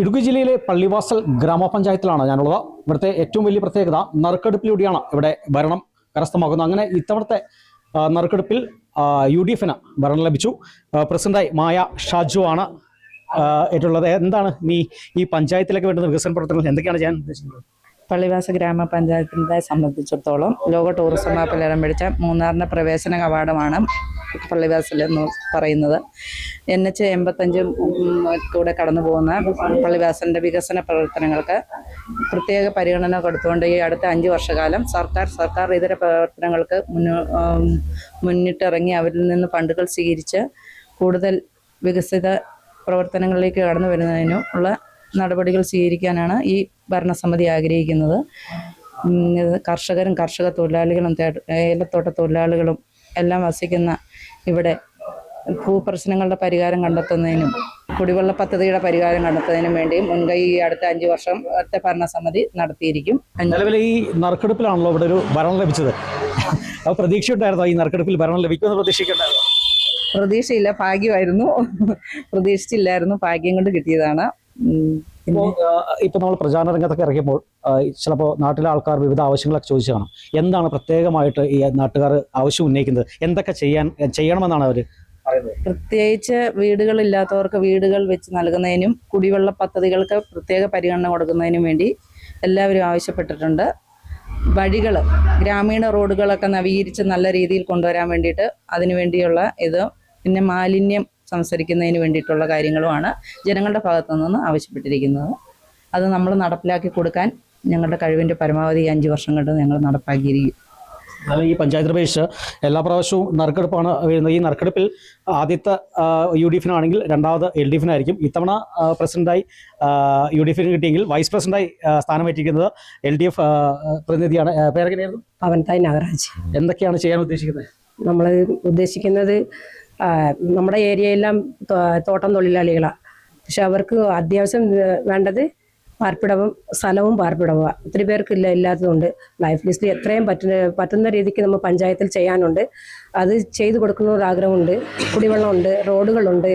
ഇടുക്കി ജില്ലയിലെ പള്ളിവാസൽ ഗ്രാമപഞ്ചായത്തിലാണ് ഞാനുള്ളത്. ഇവിടുത്തെ ഏറ്റവും വലിയ പ്രത്യേകത നറുക്കെടുപ്പിലൂടെയാണ് ഇവിടെ ഭരണം കരസ്ഥമാക്കുന്നത്. അങ്ങനെ ഇത്തവണത്തെ നറുക്കെടുപ്പിൽ യു ഡി എഫിന് ഭരണം ലഭിച്ചു. പ്രസിഡന്റായി മായ ഷാജു ആണ് ഏറ്റുള്ളത് എന്താണ് നീ ഈ പഞ്ചായത്തിലേക്ക് വേണ്ടുന്ന വികസന പ്രവർത്തനങ്ങൾ എന്തൊക്കെയാണ് ഞാൻ ഉദ്ദേശിക്കുന്നത്? പള്ളിവാസ ഗ്രാമപഞ്ചായത്തിനെ സംബന്ധിച്ചിടത്തോളം ലോക ടൂറിസം മാപ്പിൽ ഇടം പിടിച്ച മൂന്നാറിന്റെ പ്രവേശന കവാടമാണ് പള്ളിവാസൽ എന്ന് പറയുന്നത്. എൻ എച്ച് എൺപത്തഞ്ചും കൂടെ കടന്നു പോകുന്ന പള്ളിവാസലിന്റെ വികസന പ്രവർത്തനങ്ങൾക്ക് പ്രത്യേക പരിഗണന കൊടുത്തുകൊണ്ട് ഈ അടുത്ത അഞ്ച് വർഷകാലം സർക്കാർ സർക്കാർ ഇതര പ്രവർത്തനങ്ങൾക്ക് മുന്നോ മുന്നിട്ടിറങ്ങി അവരിൽ നിന്ന് ഫണ്ടുകൾ സ്വീകരിച്ച് കൂടുതൽ വികസിത പ്രവർത്തനങ്ങളിലേക്ക് കടന്നു വരുന്നതിനും ഉള്ള നടപടികൾ സ്വീകരിക്കാനാണ് ഈ ഭരണസമിതി ആഗ്രഹിക്കുന്നത്. കർഷകരും കർഷക തൊഴിലാളികളും ഏലത്തോട്ട തൊഴിലാളികളും എല്ലാം വസിക്കുന്ന ഇവിടെ ഭൂപ്രശ്നങ്ങളുടെ പരിഹാരം കണ്ടെത്തുന്നതിനും കുടിവെള്ള പദ്ധതിയുടെ പരിഹാരം കണ്ടെത്തുന്നതിനും വേണ്ടി മുൻകൈ ഈ അടുത്ത അഞ്ച് വർഷത്തെ ഭരണസമിതി നടത്തിയിരിക്കും. നിലവിൽ ഈ നറുക്കെടുപ്പിലാണല്ലോ ഇവിടെ ഒരു ഭരണം ലഭിച്ചത്. അപ്പോൾ പ്രതീക്ഷയുണ്ടായിരുന്നോ ഈ നറുക്കെടുപ്പിൽ ഭരണം ലഭിക്കുമെന്ന് പ്രതീക്ഷിക്കണ്ടായിരുന്നു പ്രതീക്ഷയില്ല ഭാഗ്യമായിരുന്നു. പ്രതീക്ഷിച്ചില്ലായിരുന്നു ഭാഗ്യം കൊണ്ട് കിട്ടിയതാണ്. ഉം, ഇപ്പോൾ ഇപ്പൊ നമ്മൾ പ്രചാരണ രംഗത്തൊക്കെ ഇറങ്ങിയപ്പോൾ ചിലപ്പോൾ നാട്ടിലെ ആൾക്കാർ വിവിധ ആവശ്യങ്ങളൊക്കെ ചോദിച്ചു കാണും. എന്താണ് പ്രത്യേകമായിട്ട് ഈ നാട്ടുകാർ ആവശ്യം ഉന്നയിക്കുന്നത്? എന്തൊക്കെ ചെയ്യാൻ ചെയ്യണമെന്നാണ് അവർ പ്രത്യേകിച്ച് വീടുകളില്ലാത്തവർക്ക് വീടുകൾ വെച്ച് നൽകുന്നതിനും കുടിവെള്ള പദ്ധതികൾക്ക് പ്രത്യേക പരിഗണന കൊടുക്കുന്നതിനും വേണ്ടി എല്ലാവരും ആവശ്യപ്പെട്ടിട്ടുണ്ട്. വഴികൾ ഗ്രാമീണ റോഡുകളൊക്കെ നവീകരിച്ച് നല്ല രീതിയിൽ കൊണ്ടുവരാൻ വേണ്ടിയിട്ട് അതിനു വേണ്ടിയുള്ള ഇത്. പിന്നെ മാലിന്യം സംസ്കരിക്കുന്നതിന് വേണ്ടിയിട്ടുള്ള കാര്യങ്ങളുമാണ് ജനങ്ങളുടെ ഭാഗത്തു നിന്ന് ആവശ്യപ്പെട്ടിരിക്കുന്നത്. അത് നമ്മൾ നടപ്പിലാക്കി കൊടുക്കാൻ ഞങ്ങളുടെ കഴിവിന്റെ പരമാവധി അഞ്ച് വർഷം കൊണ്ട് ഞങ്ങൾ നടപ്പാക്കിയിരിക്കും. ഈ പഞ്ചായത്ത് പ്രവേശിച്ച് എല്ലാ പ്രാവശ്യവും നറുക്കെടുപ്പാണ് വരുന്നത്. ഈ നറുക്കെടുപ്പിൽ ആദ്യത്തെ യു ഡി എഫിനാണെങ്കിൽ രണ്ടാമത് എൽ ഡി എഫിനായിരിക്കും ഇത്തവണ പ്രസിഡന്റായി യു ഡി എഫിന് കിട്ടിയെങ്കിൽ വൈസ് പ്രസിഡന്റായി സ്ഥാനം സ്ഥാനമേറ്റിരിക്കുന്നത് എൽ ഡി എഫ് പ്രതിനിധിയാണ് പേരെങ്ങനെയായിരുന്നു പവൻതായ് നാഗരാജ്. എന്തൊക്കെയാണ് ചെയ്യാൻ ഉദ്ദേശിക്കുന്നത്? നമ്മൾ ഉദ്ദേശിക്കുന്നത് നമ്മുടെ ഏരിയയെല്ലാം തോട്ടം തൊഴിലാളികളാണ് പക്ഷെ അവർക്ക് അത്യാവശ്യം വേണ്ടത് പാർപ്പിടവും സ്ഥലവും പാർപ്പിടവുമാണ് ഒത്തിരി പേർക്ക് ഇല്ല ഇല്ലാത്തതുകൊണ്ട് ലൈഫ് ലിസ്റ്റിൽ എത്രയും പറ്റുന്ന പറ്റുന്ന രീതിക്ക് നമ്മൾ പഞ്ചായത്തിൽ ചെയ്യാനുണ്ട്. അത് ചെയ്തു കൊടുക്കുന്ന ഒരു ആഗ്രഹമുണ്ട്. കുടിവെള്ളമുണ്ട് റോഡുകളുണ്ട്.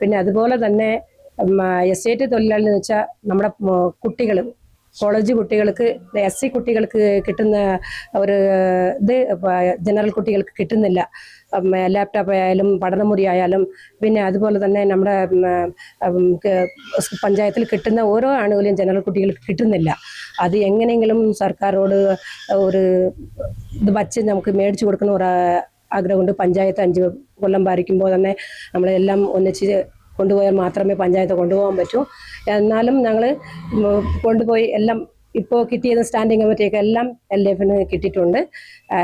പിന്നെ അതുപോലെ തന്നെ എസ്റ്റേറ്റ് തൊഴിലാളി എന്ന് വെച്ചാൽ നമ്മുടെ കുട്ടികൾ കോളേജ് കുട്ടികൾക്ക് എസ് സി കുട്ടികൾക്ക് കിട്ടുന്ന ഒരു ഇത് ജനറൽ കുട്ടികൾക്ക് കിട്ടുന്നില്ല. ലാപ്ടോപ്പ് ആയാലും പഠനമുറി ആയാലും പിന്നെ അതുപോലെ തന്നെ നമ്മുടെ പഞ്ചായത്തിൽ കിട്ടുന്ന ഓരോ ആനുകൂല്യം ജനറൽ കുട്ടികൾക്ക് കിട്ടുന്നില്ല. അത് എങ്ങനെയെങ്കിലും സർക്കാരോട് ഒരു ഇത് വച്ച് നമുക്ക് മേടിച്ചു കൊടുക്കുന്ന ഒരു ആഗ്രഹമുണ്ട്. പഞ്ചായത്ത് അഞ്ച് കൊല്ലം ഭരിക്കുമ്പോൾ തന്നെ നമ്മളെല്ലാം ഒന്നിച്ച് കൊണ്ടുപോയാൽ മാത്രമേ പഞ്ചായത്ത് കൊണ്ടുപോകാൻ പറ്റൂ. എന്നാലും ഞങ്ങൾ കൊണ്ടുപോയി എല്ലാം ഇപ്പോൾ കിട്ടിയത് സ്റ്റാൻഡിംഗ് കമ്മിറ്റിയൊക്കെ എല്ലാം എൽ എഫിന് കിട്ടിയിട്ടുണ്ട്.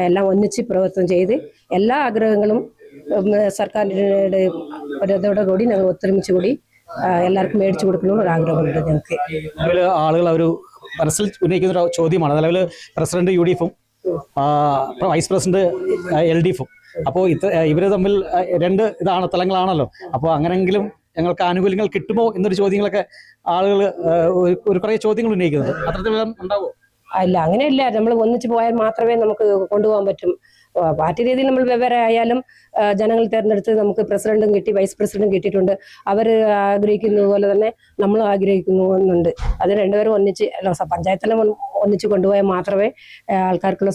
എല്ലാം ഒന്നിച്ച് പ്രവർത്തനം ചെയ്ത് എല്ലാ ആഗ്രഹങ്ങളും സർക്കാരിന്റെ ഒരു ഇതോടെ കൂടി ഞങ്ങൾ ഒത്തൊരുമിച്ച് കൂടി എല്ലാവർക്കും മേടിച്ചു കൊടുക്കണമെന്ന് ഒരു ആഗ്രഹമുണ്ട് ഞങ്ങൾക്ക്. ആളുകൾ അവർ മനസ്സിൽ ഉന്നയിക്കുന്ന ഒരു ചോദ്യമാണ്. നിലവിൽ പ്രസിഡന്റ് യു ഡി എഫും വൈസ് പ്രസിഡന്റ് എൽ ഡി എഫും. അപ്പോൾ ഇത്ര ഇവർ തമ്മിൽ രണ്ട് ഇതാണ് തലങ്ങളാണല്ലോ. അപ്പോൾ അങ്ങനെങ്കിലും ഞങ്ങൾക്ക് ആനുകൂല്യങ്ങൾ കിട്ടുമോ എന്നൊരു ചോദ്യങ്ങളൊക്കെ ആളുകൾ ഒരു കുറേ ചോദ്യങ്ങൾ ഉന്നയിക്കുന്നത്. അത്തരത്തിൽ വല്ലതും ഉണ്ടാവോ? അല്ല അങ്ങനെയല്ല. നമ്മൾ ഒന്നിച്ച് പോയാൽ മാത്രമേ നമുക്ക് കൊണ്ടുപോകാൻ പറ്റും. പാർട്ടി രീതിയിൽ നമ്മൾ വെവ്വേറെ ആയാലും ജനങ്ങൾ തിരഞ്ഞെടുത്ത് നമുക്ക് പ്രസിഡന്റും കിട്ടി വൈസ് പ്രസിഡന്റും കിട്ടിയിട്ടുണ്ട്. അവർ ആഗ്രഹിക്കുന്നത് പോലെ തന്നെ നമ്മളും ആഗ്രഹിക്കുന്നുണ്ട്. അത് രണ്ടുപേരും ഒന്നിച്ച് പഞ്ചായത്തിൽ ഒന്നിച്ച് കൊണ്ടുപോയാൽ മാത്രമേ ആൾക്കാർക്കുള്ള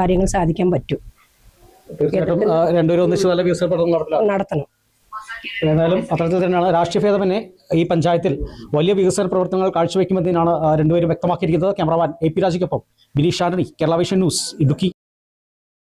കാര്യങ്ങൾ സാധിക്കാൻ പറ്റൂ. തീർച്ചയായിട്ടും രണ്ടുപേരും ഒന്നിച്ച് നല്ല വികസന പഠനം നടത്തില്ല നടത്തണം. ഏതായാലും അത്തരത്തിൽ തന്നെയാണ് രാഷ്ട്രീയ ഭേദമന്യേ ഈ പഞ്ചായത്തിൽ വലിയ വികസന പ്രവർത്തനങ്ങൾ കാഴ്ചവെക്കുമെന്നതിനാണ് രണ്ടുപേരും വ്യക്തമാക്കിയിരിക്കുന്നത്. ക്യാമറമാൻ എ പി രാജയ്ക്കൊപ്പം ബിനീഷ് ആന്റണി കേരള വിഷൻ ന്യൂസ് ഇടുക്കി.